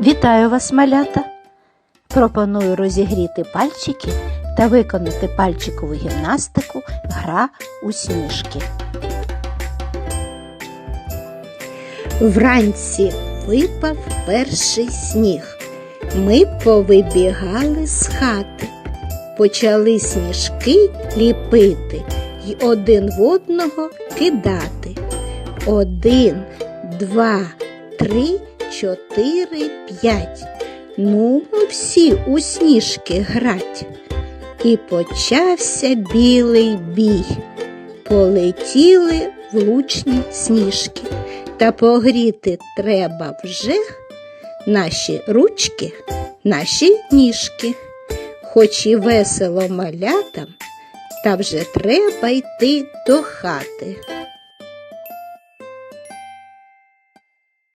Вітаю вас, малята! Пропоную розігріти пальчики та виконати пальчикову гімнастику Гра у сніжки. Вранці випав перший сніг. Ми повибігали з хати, почали сніжки ліпити й один в одного кидати. Один, два, три, чотири, п'ять. Ну, всі у сніжки грать. І почався білий бій. Полетіли влучні сніжки. Та погріти треба вже наші ручки, наші ніжки. Хоч і весело малятам, та вже треба йти до хати.